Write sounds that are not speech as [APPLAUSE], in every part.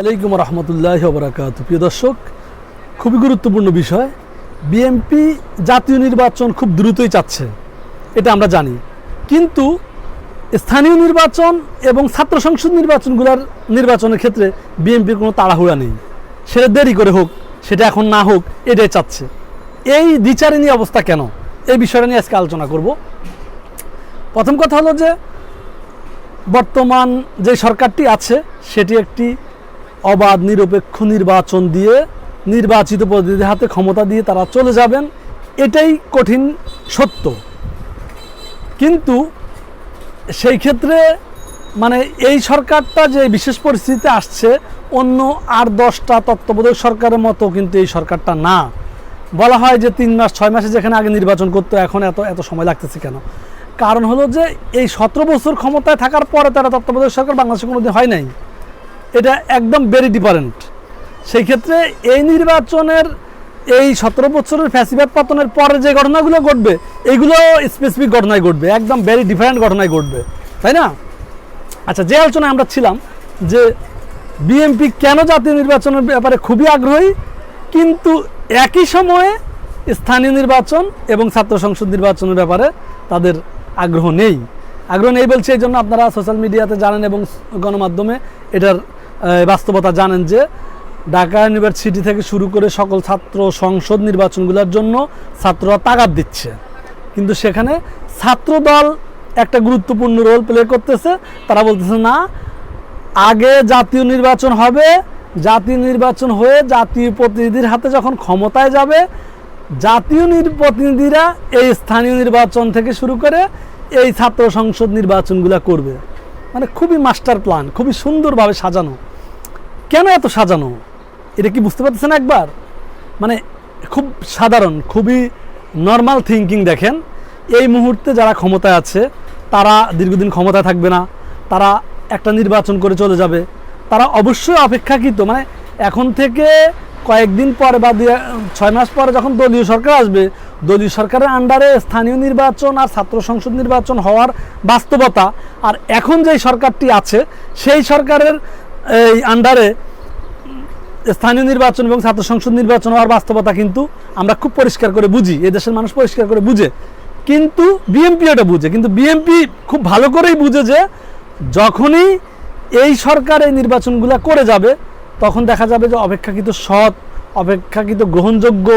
আলাইকুম রহমতুল্লাহ বরাকাত প্রিয় দর্শক, খুবই গুরুত্বপূর্ণ বিষয় বিএমপি জাতীয় নির্বাচন খুব দ্রুতই চাচ্ছে, এটা আমরা জানি। কিন্তু স্থানীয় নির্বাচন এবং ছাত্র সংসদ নির্বাচনগুলোর নির্বাচনের ক্ষেত্রে বিএনপির কোনো তাড়াহুড়া নেই। সেটা দেরি করে হোক, সেটা এখন না হোক, এটাই চাচ্ছে। এই দ্বিচারিণী অবস্থা কেন? এই বিষয়টা নিয়ে আজকে আলোচনা করব। প্রথম কথা হলো যে, বর্তমান যে সরকারটি আছে, সেটি একটি অবাধ, নিরপেক্ষ নির্বাচন দিয়ে নির্বাচিত প্রতিনিধির হাতে ক্ষমতা দিয়ে তারা চলে যাবেন, এটাই কঠিন সত্য। কিন্তু সেই ক্ষেত্রে মানে এই সরকারটা যে বিশেষ পরিস্থিতিতে আসছে, অন্য আর দশটা তত্ত্বাবধায়ক সরকারের মতো কিন্তু এই সরকারটা না। বলা হয় যে তিন মাস, ছয় মাসে যেখানে আগে নির্বাচন করতো, এখন এত এত সময় লাগতেছে কেন? কারণ হলো যে এই সতেরো বছর ক্ষমতায় থাকার পরে তারা তত্ত্বাবধায়ক সরকার বাংলাদেশে কোনোদিন হয় নাই। এটা একদম ভেরি ডিফারেন্ট সেই ক্ষেত্রে এই নির্বাচনের এই সতেরো বছরের ফ্যাসিবাদ পতনের পরে যে ঘটনাগুলো ঘটবে এইগুলো স্পেসিফিক ঘটনায় ঘটবে, একদম ভেরি ডিফারেন্ট ঘটনায় ঘটবে, তাই না? আচ্ছা যে আলোচনায় আমরা ছিলাম যে বিএনপি কেন জাতীয় নির্বাচনের ব্যাপারে খুবই আগ্রহী, কিন্তু একই সময়ে স্থানীয় নির্বাচন এবং ছাত্র সংসদ নির্বাচনের ব্যাপারে তাদের আগ্রহ নেই। আগ্রহ নেই বলছে, এই জন্য আপনারা সোশ্যাল মিডিয়াতে জানেন এবং গণমাধ্যমে এটার বাস্তবতা জানেন যে ঢাকা ইউনিভার্সিটি থেকে শুরু করে সকল ছাত্র সংসদ নির্বাচনগুলোর জন্য ছাত্ররা তাগাদ দিচ্ছে। কিন্তু সেখানে ছাত্র দল একটা গুরুত্বপূর্ণ রোল প্লে করতেছে। তারা বলতেছে, না, আগে জাতীয় নির্বাচন হবে। জাতীয় নির্বাচন হয়ে জাতীয় প্রতিনিধির হাতে যখন ক্ষমতায় যাবে, জাতীয় প্রতিনিধিরা এই স্থানীয় নির্বাচন থেকে শুরু করে এই ছাত্র সংসদ নির্বাচনগুলো করবে। মানে খুবই মাস্টার প্ল্যান খুবই সুন্দরভাবে সাজানো। কেন এত সাজানো? এটা কি বুঝতে পারতেছেন একবার? মানে খুব সাধারণ, খুবই নর্মাল থিঙ্কিং দেখেন। এই মুহূর্তে যারা ক্ষমতায় আছে, তারা দীর্ঘদিন ক্ষমতায় থাকবে না। তারা একটা নির্বাচন করে চলে যাবে। তারা অবশ্যই অপেক্ষাকৃত মানে এখন থেকে কয়েকদিন পরে বা ছয় মাস পরে যখন দলীয় সরকার আসবে, দলীয় সরকারের আন্ডারে স্থানীয় নির্বাচন আর ছাত্র সংসদ নির্বাচন হওয়ার বাস্তবতা, আর এখন যেই সরকারটি আছে, সেই সরকারের এই আন্ডারে স্থানীয় নির্বাচন এবং ছাত্র সংসদ নির্বাচন হওয়ার বাস্তবতা কিন্তু আমরা খুব পরিষ্কার করে বুঝি। এই দেশের মানুষ পরিষ্কার করে বুঝে। কিন্তু বিএনপি এটা বুঝে। কিন্তু বিএনপি খুব ভালো করেই বুঝে যে যখনই এই সরকার এই নির্বাচনগুলো করে যাবে, তখন দেখা যাবে যে অপেক্ষাকৃত সৎ, অপেক্ষাকৃত গ্রহণযোগ্য,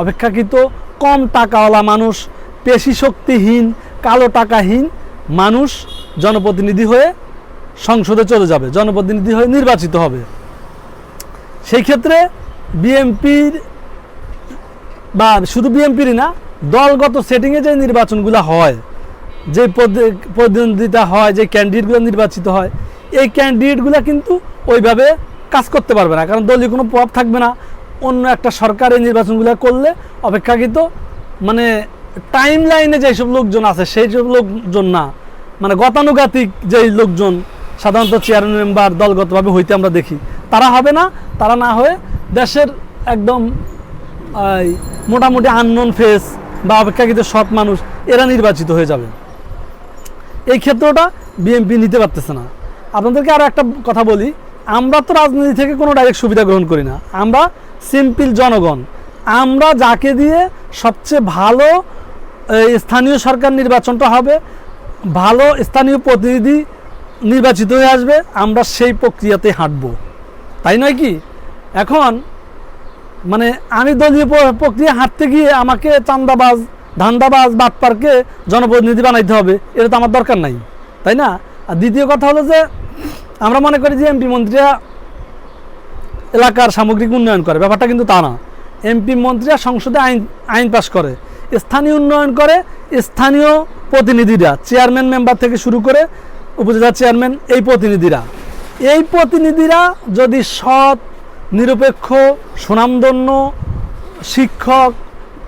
অপেক্ষাকৃত কম টাকাওয়ালা মানুষ পেশি শক্তিহীন, কালো টাকাহীন মানুষ, জনপ্রতিনিধি হয়ে সংসদে চলে যাবে, জনপ্রতিনিধি হয়ে নির্বাচিত হবে। সেই ক্ষেত্রে বিএনপির বা শুধু বিএনপিরই না, দলগত সেটিংয়ে যে নির্বাচনগুলো হয়, যে প্রতিদ্বন্দ্বিতা হয়, যে ক্যান্ডিডেটগুলো নির্বাচিত হয়, এই ক্যান্ডিডেটগুলো কিন্তু ওইভাবে কাজ করতে পারবে না। কারণ দলীয় কোনো প্রভাব থাকবে না। অন্য একটা সরকার এই নির্বাচনগুলো করলে অপেক্ষাকৃত মানে টাইম লাইনে যেসব লোকজন আছে সেই সব লোকজন না। মানে গতানুগাতিক যেই লোকজন সাধারণত চেয়ারম্যান মেম্বার দলগতভাবে হইতে আমরা দেখি। তারা হবে না, তারা না হয়ে দেশের একদম মোটামুটি আননোন ফেস বা অপেক্ষাকৃত সৎ মানুষ, এরা নির্বাচিত হয়ে যাবে। এই ক্ষেত্রটা বিএনপি নিতে পারতেছে না। আপনাদেরকে আরও একটা কথা বলি, আমরা তো রাজনীতি থেকে কোনো ডাইরেক্ট সুবিধা গ্রহণ করি না। আমরা সিম্পল জনগণ। আমরা যাকে দিয়ে সবচেয়ে ভালো স্থানীয় সরকার নির্বাচনটা হবে, ভালো স্থানীয় প্রতিনিধি নির্বাচিত হয়ে আসবে, আমরা সেই প্রক্রিয়াতে হাঁটবো। তাই নয় কি? এখন মানে আমি দলীয় প্রক্রিয়া হাঁটতে গিয়ে আমাকে চান্দাবাজ, ধান্দাবাজ, বাটপারকে জনপ্রতিনিধি বানাইতে হবে, এটা তো আমার দরকার নাই। তাই না? আর দ্বিতীয় কথা হলো যে, আমরা মনে করি যে এমপি মন্ত্রীরা এলাকার সামগ্রিক উন্নয়ন করে, ব্যাপারটা কিন্তু তা না। এমপি মন্ত্রীরা সংসদে আইন আইন পাশ করে, স্থানীয় উন্নয়ন করে, স্থানীয় প্রতিনিধিরা, চেয়ারম্যান মেম্বার থেকে শুরু করে উপজেলা চেয়ারম্যান, এই প্রতিনিধিরা। এই প্রতিনিধিরা যদি সৎ, নিরপেক্ষ, সুনামধন্য শিক্ষক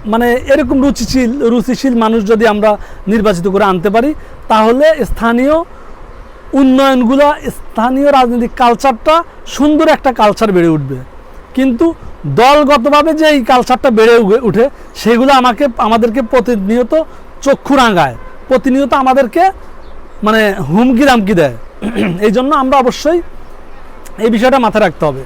মানে এরকম রুচিশীল রুচিশীল মানুষ যদি আমরা নির্বাচিত করে আনতে পারি, তাহলে স্থানীয় উন্নয়নগুলো, স্থানীয় রাজনৈতিক কালচারটা সুন্দর একটা কালচার বেড়ে উঠবে। কিন্তু দলগতভাবে যে এই কালচারটা বেড়ে উঠে- সেগুলো আমাকে, আমাদেরকে প্রতিনিয়ত চক্ষু রাঙায়। প্রতিনিয়ত আমাদেরকে মানে হুমকি রামকি দেয়। এই জন্য আমরা অবশ্যই এই বিষয়টা মাথায় রাখতে হবে।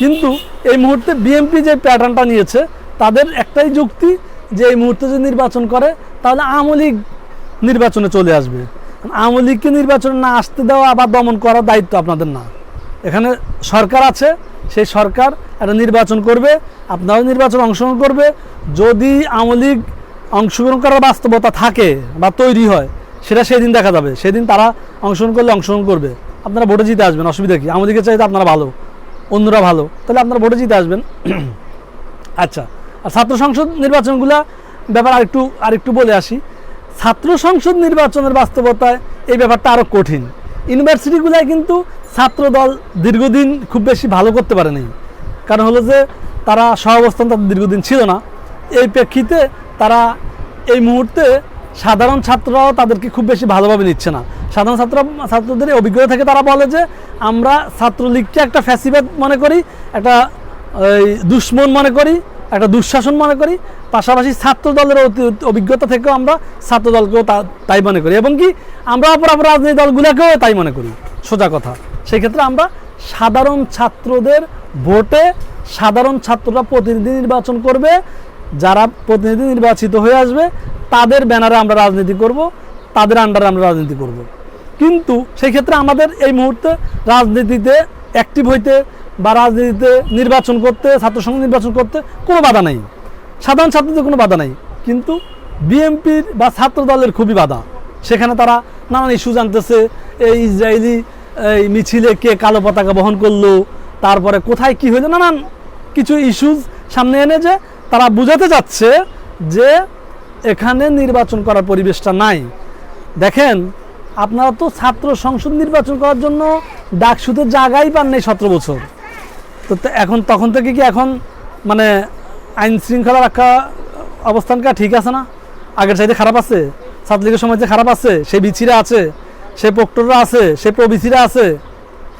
কিন্তু এই মুহূর্তে বিএনপি যে প্যাটার্নটা নিয়েছে, তাদের একটাই যুক্তি যে এই মুহূর্তে যদি নির্বাচন করে, তাহলে আওয়ামী লীগ নির্বাচনে চলে আসবে। আওয়ামী লীগকে নির্বাচনে না আসতে দেওয়া বা দমন করার দায়িত্ব আপনাদের না। এখানে সরকার আছে, সেই সরকার একটা নির্বাচন করবে, আপনারাও নির্বাচন অংশগ্রহণ করবে। যদি আওয়ামী লীগ অংশগ্রহণ করার বাস্তবতা থাকে বা তৈরি হয় সেটা সেদিন দেখা যাবে। সেদিন তারা অংশগ্রহণ করলে অংশগ্রহণ করবে। আপনারা ভোটে জিতে আসবেন, অসুবিধা কি? লীগের চাইতে আপনারা ভালো, অন্যরা ভালো। তাহলে আপনারা ভোটে জিতে আসবেন। [CLEARS THROAT] আচ্ছা আর ছাত্র সংসদ নির্বাচনগুলা ব্যাপার আরেকটু আরেকটু বলে আসি। ছাত্র সংসদ নির্বাচনের বাস্তবতায় এই ব্যাপারটা আরও কঠিন। ইউনিভার্সিটিগুলায় কিন্তু ছাত্র দল দীর্ঘদিন খুব বেশি ভালো করতে পারে নাই। কারণ হলো যে, তারা সহাবস্থান তাদের দীর্ঘদিন ছিল না। এই প্রেক্ষিতে তারা এই মুহূর্তে সাধারণ ছাত্ররাও তাদেরকে খুব বেশি ভালোভাবে নিচ্ছে না। সাধারণ ছাত্র, ছাত্রদের অভিজ্ঞতা থেকে তারা বলে যে, আমরা ছাত্রলীগকে একটা ফ্যাসিবাদ মনে করি, একটা দুশ্মন মনে করি, একটা দুঃশাসন মনে করি, পাশাপাশি ছাত্র দলের অভিজ্ঞতা থেকেও আমরা ছাত্র দলকেও তাই মনে করি এবং কি আমরা অপর অপর রাজনৈতিক দলগুলোকেও তাই মনে করি। সোজা কথা। সেই ক্ষেত্রে আমরা সাধারণ ছাত্রদের ভোটে সাধারণ ছাত্ররা প্রতিনিধি নির্বাচন করবে, যারা প্রতিনিধি নির্বাচিত হয়ে আসবে তাদের ব্যানারে আমরা রাজনীতি করব, তাদের আন্ডারে আমরা রাজনীতি করব। কিন্তু সেই ক্ষেত্রে আমাদের এই মুহূর্তে রাজনীতিতে অ্যাক্টিভ হইতে বা রাজনীতিতে নির্বাচন করতে ছাত্র সংঘ নির্বাচন করতে কোনো বাধা নেই। সাধারণ ছাত্রদের কোনো বাধা নেই। কিন্তু বিএনপির বা ছাত্র দলের খুবই বাধা। সেখানে তারা নানান ইস্যু জানতেছে এই ইসরায়েলি, এই মিছিলে কে কালো পতাকা বহন করল, তারপরে কোথায় কি হইল, নানান কিছু ইস্যুজ সামনে এনে যে তারা বুঝাতে যাচ্ছে যে এখানে নির্বাচন করার পরিবেশটা নাই। দেখেন, আপনারা তো ছাত্র সংসদ নির্বাচন করার জন্য ডাক ডাকসুতে জায়গাই পান নাই সতেরো বছর। তো এখন তখন থেকে কি এখন মানে আইন শৃঙ্খলা রক্ষা অবস্থানটা ঠিক আছে না? আগের চাইতে খারাপ আছে? ছাত্রলীগের সময় যে খারাপ আছে? সে বিচিরা আছে, সে প্রক্টররা আছে, সে প্রবিসিরা আছে।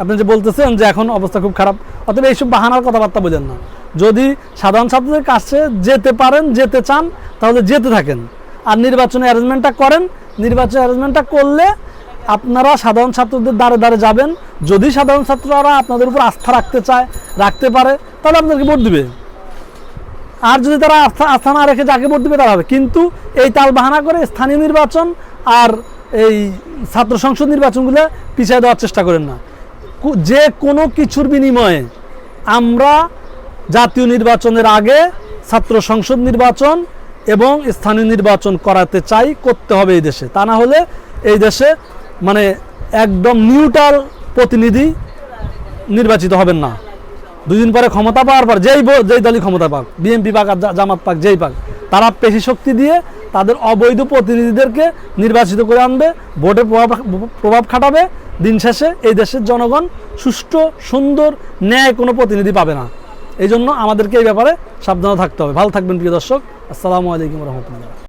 আপনি যে বলতেছেন যে এখন অবস্থা খুব খারাপ, অতএব এইসব বাহানার কথাবার্তা বোঝেন না। যদি সাধারণ ছাত্রদের কাছে যেতে পারেন, যেতে চান, তাহলে যেতে থাকেন। আর নির্বাচনের অ্যারেঞ্জমেন্টটা করেন। নির্বাচন অ্যারেঞ্জমেন্টটা করলে আপনারা সাধারণ ছাত্রদের দ্বারে দ্বারে যাবেন। যদি সাধারণ ছাত্ররা আপনাদের উপর আস্থা রাখতে চায়, রাখতে পারে, তাহলে আপনাদেরকে ভোট দিবে। আর যদি তারা আস্থা আস্থা না রেখে যাকে ভোট দিবে, তারা হবে। কিন্তু এই তাল বাহানা করে স্থানীয় নির্বাচন আর এই ছাত্র সংসদ নির্বাচনগুলো পিছিয়ে দেওয়ার চেষ্টা করেন না। যে কোনো কিছুর বিনিময়ে আমরা জাতীয় নির্বাচনের আগে ছাত্র সংসদ নির্বাচন এবং স্থানীয় নির্বাচন করাতে চাই, করতে হবে এই দেশে। তা না হলে এই দেশে মানে একদম নিউট্রাল প্রতিনিধি নির্বাচিত হবেন না। দুদিন পরে ক্ষমতা পাওয়ার পর যেই যেই দলই ক্ষমতা পাক, বিএনপি পাক আর জামাত পাক, যেই পাক, তারা পেশি শক্তি দিয়ে তাদের অবৈধ প্রতিনিধিদেরকে নির্বাচিত করে আনবে, ভোটে প্রভাব প্রভাব খাটাবে। দিন শেষে এই দেশের জনগণ সুষ্ঠু, সুন্দর ন্যায় কোনো প্রতিনিধি পাবে না। এই জন্য আমাদেরকে এই ব্যাপারে সাবধানে থাকতে হবে। ভালো থাকবেন প্রিয় দর্শক। আসসালামু আলাইকুম রহমতুল্লাহ।